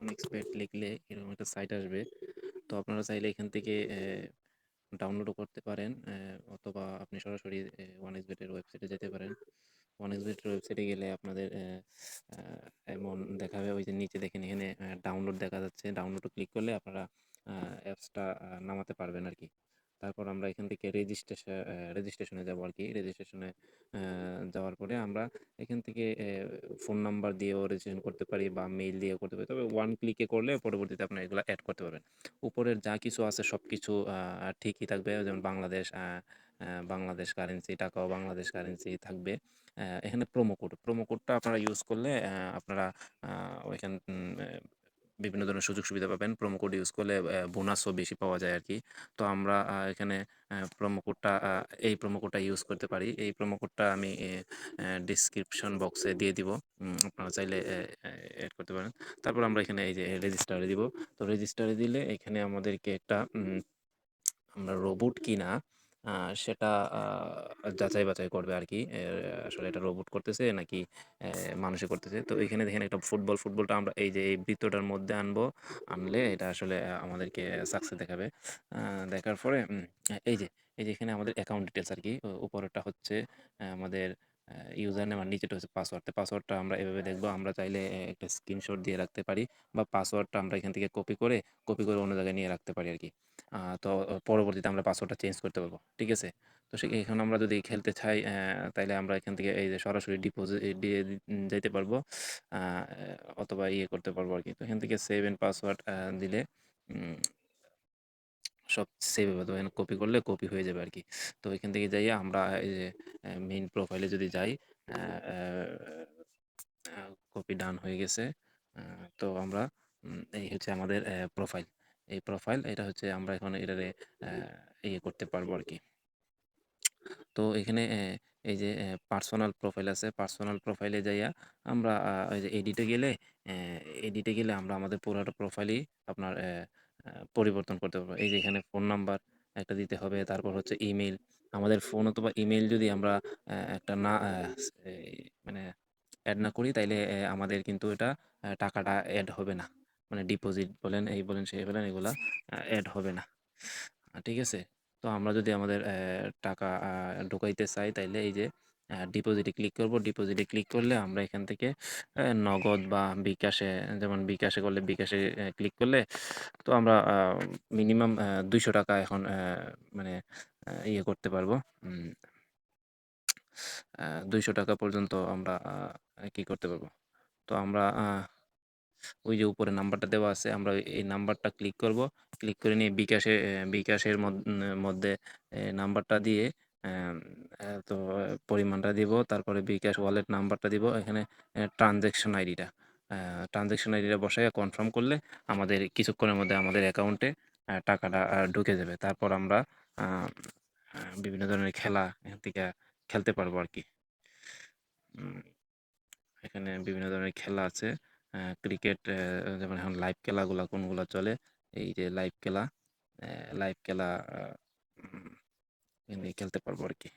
অনেক্সপেট লিখলে এরকম একটা সাইট আসবে। তো আপনারা চাইলে এখান থেকে ডাউনলোডও করতে পারেন অথবা আপনি সরাসরি ওয়ান এক্সবেটের ওয়েবসাইটে যেতে পারেন। ওয়ান এক্সবেটের ওয়েবসাইটে গেলে আপনাদের এমন দেখাবে, ওই যে নিচে দেখেন এখানে ডাউনলোড দেখা যাচ্ছে। ডাউনলোডও ক্লিক করলে আপনারা অ্যাপসটা নামাতে পারবেন আর কি তারপর আমরা এখান থেকে রেজিস্ট্রেশন রেজিস্ট্রেশনে যাব আর কি রেজিস্ট্রেশনে যাওয়ার পরে আমরা এখান থেকে ফোন নাম্বার দিয়েও রেজিস্ট্রেশন করতে পারি বা মেইল দিয়েও করতে পারি। তবে ওয়ান ক্লিকে করলে পরবর্তীতে আপনার এগুলো অ্যাড করতে পারবেন। উপরের যা কিছু আছে সব কিছু ঠিকই থাকবে। যেমন বাংলাদেশ বাংলাদেশ কারেন্সি টাকাও বাংলাদেশ কারেন্সি থাকবে। এখানে প্রোমো কোড প্রোমো কোডটা আপনারা ইউজ করলে আপনারা ওইখান বিভিন্ন ধরনের সুযোগ সুবিধা পাবেন। প্রোমো কোড ইউজ করলে বোনাসও বেশি পাওয়া যায় আর কি তো আমরা এখানে প্রোমো কোডটা এই প্রোমো কোডটা ইউজ করতে পারি। এই প্রোমো কোডটা আমি ডিসক্রিপশন বক্সে দিয়ে দিব। আপনারা চাইলে অ্যাড করতে পারেন। তারপর আমরা এখানে এই যে রেজিস্টারে দিব। তো রেজিস্টারে দিলে এখানে আমাদেরকে একটা আমরা রোবট কিনা সেটা যাচাই বাছাই করবে আর কি আসলে এটা রোবট করতেছে নাকি মানুষে করতেছে। তো এখানে দেখেন একটা ফুটবল ফুটবলটা আমরা এই যে এই বৃত্তটার মধ্যে আনব, আনলে এটা আসলে আমাদেরকে সাকসেস দেখাবে। দেখার পরে এই যে এই যে এখানে আমাদের অ্যাকাউন্ট ডিটেলস আর কি উপরেরটা হচ্ছে আমাদের ইউজার নেম আর নিচেটা হচ্ছে পাসওয়ার্ড পাসওয়ার্ডটা আমরা এভাবে দেখব। আমরা চাইলে একটা স্ক্রিনশট দিয়ে রাখতে পারি বা পাসওয়ার্ডটা আমরা এখান থেকে কপি করে কপি করে অন্য জায়গায় নিয়ে রাখতে পারি আর কি। তো পরবর্তীতে আমরা পাসওয়ার্ডটা চেঞ্জ করতে পারব। ঠিক আছে? তো সে, এখন আমরা যদি খেলতে চাই তাইলে আমরা এখান থেকে এই যে সরাসরি ডিপোজিট দিয়ে যেতে পারব। অথবা ইয়ে করতে পারব আর কি। তো এখান থেকে সেভ পাসওয়ার্ড দিলে সব সেভ এখানে কপি করলে কপি হয়ে যাবে আর কি তো এখান থেকে যাই আমরা এই যে মেইন প্রোফাইলে যদি যাই কপি ডান হয়ে গেছে। তো আমরা এই হচ্ছে আমাদের প্রোফাইল এই প্রোফাইল এটা হচ্ছে আমরা এখন এটারে ইয়ে করতে পারব আর কি তো এখানে এই যে পার্সোনাল প্রোফাইল আছে। পার্সোনাল প্রোফাইলে যাইয়া আমরা ওই যে এডিটে গেলে এডিটে গেলে আমরা আমাদের পুরোটা প্রোফাইলই আপনার পরিবর্তন করতে পারব। এই যে এখানে ফোন নাম্বার একটা দিতে হবে, তারপর হচ্ছে ইমেল আমাদের ফোন অথবা ইমেল যদি আমরা একটা না মানে অ্যাড না করি, তাইলে আমাদের কিন্তু এটা টাকাটা অ্যাড হবে না। মানে ডিপোজিট বলেন, এই বলেন, সেই বলেন, এগুলা অ্যাড হবে না। ঠিক আছে? তো আমরা যদি আমাদের টাকা ঢুকাইতে চাই, তাইলে এই যে ডিপোজিটে ক্লিক করব। ডিপোজিটে ক্লিক করলে আমরা এখান থেকে নগদ বা বিকাশে, যেমন বিকাশে করলে বিকাশে ক্লিক করলে, তো আমরা মিনিমাম দুইশো টাকা এখন মানে ইয়ে করতে পারব। দুইশো টাকা পর্যন্ত আমরা কি করতে পারব? তো আমরা ওই যে উপরে নাম্বারটা দেওয়া আছে, আমরা এই নাম্বারটা ক্লিক করব। ক্লিক করে নিয়ে বিকাশে বিকাশের মধ্যে নাম্বারটা দিয়ে তো পরিমাণটা দিব, তারপরে বিকাশ ওয়ালেট নাম্বারটা দিব, এখানে ট্রানজ্যাকশন আইডিটা ট্রানজ্যাকশন আইডিটা বসাইয়া কনফার্ম করলে আমাদের কিছুক্ষণের মধ্যে আমাদের অ্যাকাউন্টে টাকাটা ঢুকে যাবে। তারপর আমরা বিভিন্ন ধরনের খেলা এখান থেকে খেলতে পারব আর কি। এখানে বিভিন্ন ধরনের খেলা আছে। ক্রিকেট যেমন এখন লাইভ খেলাগুলা কোনগুলো চলে? এই যে লাইভ খেলা লাইভ খেলা খেলতে পারব আর কি